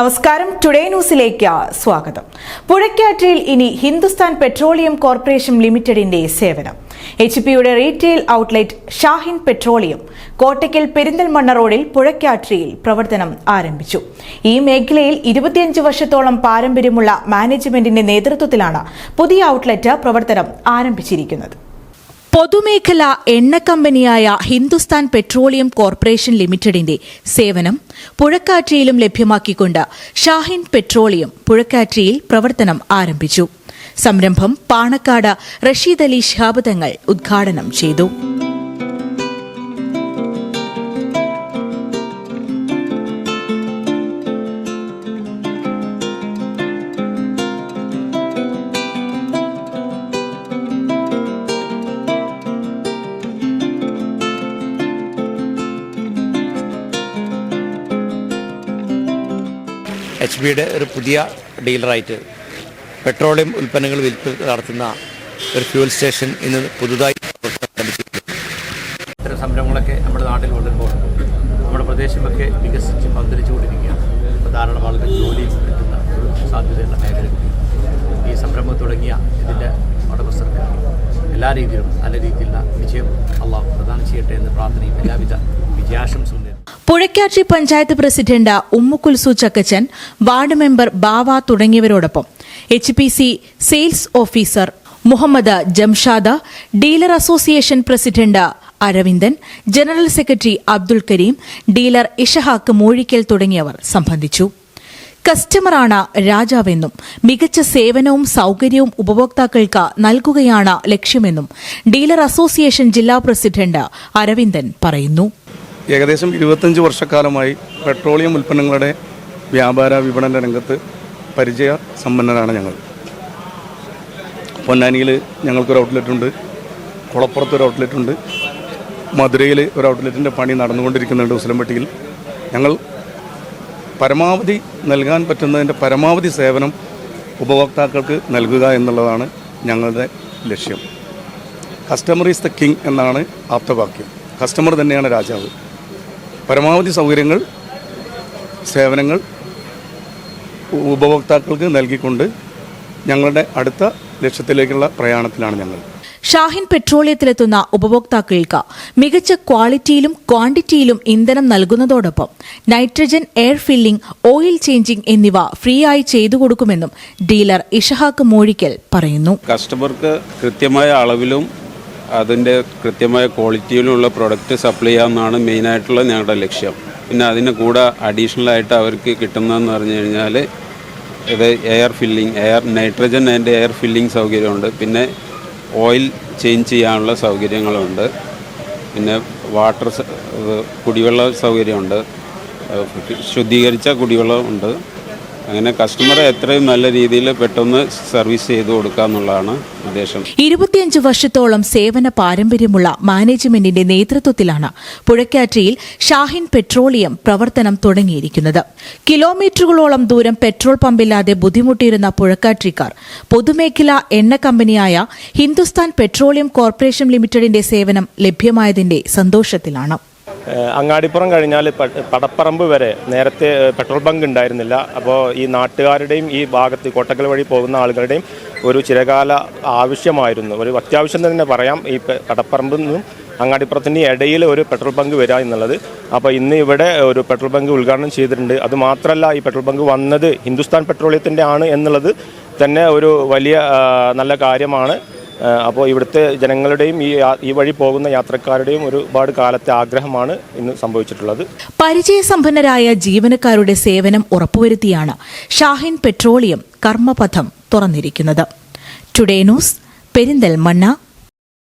നമസ്കാരം. ടുഡേ ന്യൂസിലേക്ക് സ്വാഗതം. പുഴയ്ക്കാറ്റിൽ ഇനി ഹിന്ദുസ്ഥാൻ പെട്രോളിയം കോർപ്പറേഷൻ ലിമിറ്റഡിന്റെ സേവനം. എച്ച് പിയുടെ retail outlet Shahin petroleum Kottakkal Perinthalmanna റോഡിൽ പുഴയ്ക്കാറ്റിയിൽ പ്രവർത്തനം ആരംഭിച്ചു. ഈ മേഖലയിൽ ഇരുപത്തിയഞ്ച് വർഷത്തോളം പാരമ്പര്യമുള്ള മാനേജ്മെന്റിന്റെ നേതൃത്വത്തിലാണ് പുതിയ ഔട്ട്ലെറ്റ് പ്രവർത്തനം ആരംഭിച്ചിരിക്കുന്നത്. പൊതുമേഖലാ എണ്ണ കമ്പനിയായ ഹിന്ദുസ്ഥാൻ പെട്രോളിയം കോർപ്പറേഷൻ ലിമിറ്റഡിന്റെ സേവനം പുഴക്കാറ്റിയിലും ലഭ്യമാക്കിക്കൊണ്ട് ഷാഹിൻ പെട്രോളിയം പുഴക്കാറ്റിയിൽ പ്രവർത്തനം ആരംഭിച്ചു. സംരംഭം പാണക്കാട് റഷീദ് അലി ശിഹാബ് തങ്ങൾ ഉദ്ഘാടനം ചെയ്തു. എച്ച് ബിയുടെ ഒരു പുതിയ ഡീലറായിട്ട് പെട്രോളിയം ഉൽപ്പന്നങ്ങൾ വിൽപ്പ് നടത്തുന്ന ഒരു ഫ്യൂൽ സ്റ്റേഷൻ ഇന്ന് പുതുതായി ഇത്തരം സംരംഭങ്ങളൊക്കെ നമ്മുടെ നാട്ടിൽ കൊണ്ടുവരുമ്പോൾ നമ്മുടെ പ്രദേശമൊക്കെ വികസിച്ച് പന്തലിച്ചുകൊണ്ടിരിക്കുകയാണ് കൊണ്ടിരിക്കുകയാണ് ധാരാളം ആളുകൾ ജോലി കിട്ടുന്ന സാധ്യതയുള്ള മേഖല ഈ സംരംഭം തുടങ്ങിയ ഇതിന്റെ ഉടമസ്ഥർക്ക് എല്ലാ രീതിയിലും നല്ല രീതിയിലുള്ള വിജയം അള്ളാഹു പ്രദാനം ചെയ്യട്ടെ എന്ന് പ്രാർത്ഥനയും എല്ലാവിധ വിജയാശംസയും നേരുന്നു panchayat president Ummukulsu Chakkachan ward member Bava തുടങ്ങിയവരോടൊപ്പം. H P C sales officer Muhammad Jamshad dealer association president Aravindan general secretary Abdul Kareem dealer Ishaq Moozhikkal തുടങ്ങിയവർ സംബന്ധിച്ചു. കസ്റ്റമറാണ് രാജാവെന്നും മികച്ച സേവനവും സൌകര്യവും ഉപഭോക്താക്കൾക്ക് നൽകുകയാണ് ലക്ഷ്യമെന്നും ഡീലർ അസോസിയേഷൻ ജില്ലാ പ്രസിഡന്റ് അരവിന്ദൻ പറയുന്നു. ഏകദേശം ഇരുപത്തഞ്ച് വർഷക്കാലമായി പെട്രോളിയം ഉൽപ്പന്നങ്ങളുടെ വ്യാപാര വിപണന രംഗത്ത് പരിചയ സമ്പന്നരാണ് ഞങ്ങൾ. പൊന്നാനിയിൽ ഞങ്ങൾക്കൊരു ഔട്ട്ലെറ്റ് ഉണ്ട് കുളപ്പുറത്ത് ഒരു ഔട്ട്ലെറ്റ് ഉണ്ട് മധുരയിൽ ഒരു ഔട്ട്ലെറ്റിന്റെ പണി നടന്നുകൊണ്ടിരിക്കുന്നുണ്ട് ഉസലംപട്ടിയിൽ. ഞങ്ങൾ പരമാവധി നൽകാൻ പറ്റുന്നതിന്റെ പരമാവധി സേവനം ഉപഭോക്താക്കൾക്ക് നൽകുക എന്നുള്ളതാണ് ഞങ്ങളുടെ ലക്ഷ്യം. കസ്റ്റമർ ഈസ് ദ കിങ് എന്നാണ് ആപ്തവാക്യം. കസ്റ്റമർ തന്നെയാണ് രാജാവ്. പരമാവധി സൗകര്യങ്ങൾ സേവനങ്ങൾ ഉപഭോക്താക്കൾക്ക് നൽകിക്കൊണ്ട് ഞങ്ങളുടെ അടുത്ത ലക്ഷ്യത്തിലേക്കുള്ള പ്രയാണത്തിലാണ് ഞങ്ങൾ. ഷാഹിൻ പെട്രോളിയത്തിലെത്തുന്ന ഉപഭോക്താക്കൾക്ക് മികച്ച ക്വാളിറ്റിയിലും ക്വാണ്ടിറ്റിയിലും ഇന്ധനം നൽകുന്നതോടൊപ്പം nitrogen air filling oil changing എന്നിവ ഫ്രീ ആയി ചെയ്തു കൊടുക്കുമെന്നും ഡീലർ ഇഷഹാക്ക് മൂഴിക്കൽ പറയുന്നു. കസ്റ്റമർക്ക് കൃത്യമായ അളവിലും അതിന്റെ കൃത്യമായ ക്വാളിറ്റിയിലുള്ള പ്രൊഡക്റ്റ് സപ്ലൈ ചെയ്യാമെന്നാണ് മെയിനായിട്ടുള്ള ഞങ്ങളുടെ ലക്ഷ്യം. പിന്നെ അതിന് കൂടെ അഡീഷണൽ ആയിട്ട് അവർക്ക് കിട്ടുന്നതെന്ന് പറഞ്ഞു കഴിഞ്ഞാൽ ഇത് എയർ ഫില്ലിംഗ് എയർ നൈട്രജൻ അതിന്റെ എയർ ഫില്ലിംഗ് സൗകര്യമുണ്ട്. പിന്നെ ഓയിൽ ചേഞ്ച് ചെയ്യാനുള്ള സൗകര്യങ്ങളുണ്ട്. പിന്നെ വാട്ടർ കുടിവെള്ള സൗകര്യമുണ്ട്. ശുദ്ധീകരിച്ച കുടിവെള്ളം ഉണ്ട്. അങ്ങനെ കസ്റ്റമറെ എത്രയും നല്ല രീതിയിൽ പെട്ടെന്ന് സർവീസ് ചെയ്ത് കൊടുക്കുക എന്നുള്ളതാണ് ഉദ്ദേശം. ഇരുപത്തിയഞ്ച് വർഷത്തോളം സേവന പാരമ്പര്യമുള്ള മാനേജ്മെന്റിന്റെ നേതൃത്വത്തിലാണ് പുഴക്കാറ്റയിൽ ഷാഹിൻ പെട്രോളിയം പ്രവർത്തനം തുടങ്ങിയിരിക്കുന്നത്. കിലോമീറ്ററുകളോളം ദൂരം പെട്രോൾ പമ്പില്ലാതെ ബുദ്ധിമുട്ടിയിരുന്ന പുഴക്കാറ്റിക്കാർ പൊതുമേഖലാ എണ്ണ കമ്പനിയായ ഹിന്ദുസ്ഥാൻ പെട്രോളിയം കോർപ്പറേഷൻ ലിമിറ്റഡിന്റെ സേവനം ലഭ്യമായതിന്റെ സന്തോഷത്തിലാണ്. അങ്ങാടിപ്പുറം കഴിഞ്ഞാൽ പടപ്പറമ്പ് വരെ നേരത്തെ പെട്രോൾ ബങ്ക് ഉണ്ടായിരുന്നില്ല. അപ്പോൾ ഈ നാട്ടുകാരുടെയും ഈ ഭാഗത്ത് കോട്ടക്കൽ വഴി പോകുന്ന ആളുകളുടെയും ഒരു ചിരകാല ആവശ്യമായിരുന്നു. ഒരു അത്യാവശ്യം തന്നെ പറയാം. ഈ കടപ്പറമ്പിൽ നിന്നും അങ്ങാടിപ്പുറത്തിന്റെ ഇടയിൽ ഒരു പെട്രോൾ ബങ്ക് വരിക എന്നുള്ളത്. അപ്പോൾ ഇന്ന് ഇവിടെ ഒരു പെട്രോൾ ബങ്ക് ഉദ്ഘാടനം ചെയ്തിട്ടുണ്ട്. അത് മാത്രമല്ല ഈ പെട്രോൾ ബങ്ക് വന്നത് ഹിന്ദുസ്ഥാൻ പെട്രോളിയത്തിന്റെ ആണ് എന്നുള്ളത് തന്നെ ഒരു വലിയ നല്ല കാര്യമാണ്. അപ്പോൾ ഇവിടുത്തെ ജനങ്ങളുടെയും ഈ ഈ വഴി പോകുന്ന യാത്രക്കാരുടെയും ഒരുപാട് കാലത്തെ ആഗ്രഹമാണ് ഇന്ന് സംഭവിച്ചിട്ടുള്ളത്. പരിചയസമ്പന്നരായ ജീവനക്കാരുടെ സേവനം ഉറപ്പുവരുത്തിയാണ് ഷാഹിൻ പെട്രോളിയം കർമ്മപഥം തുറന്നിരിക്കുന്നത്. Today news Perinthalmanna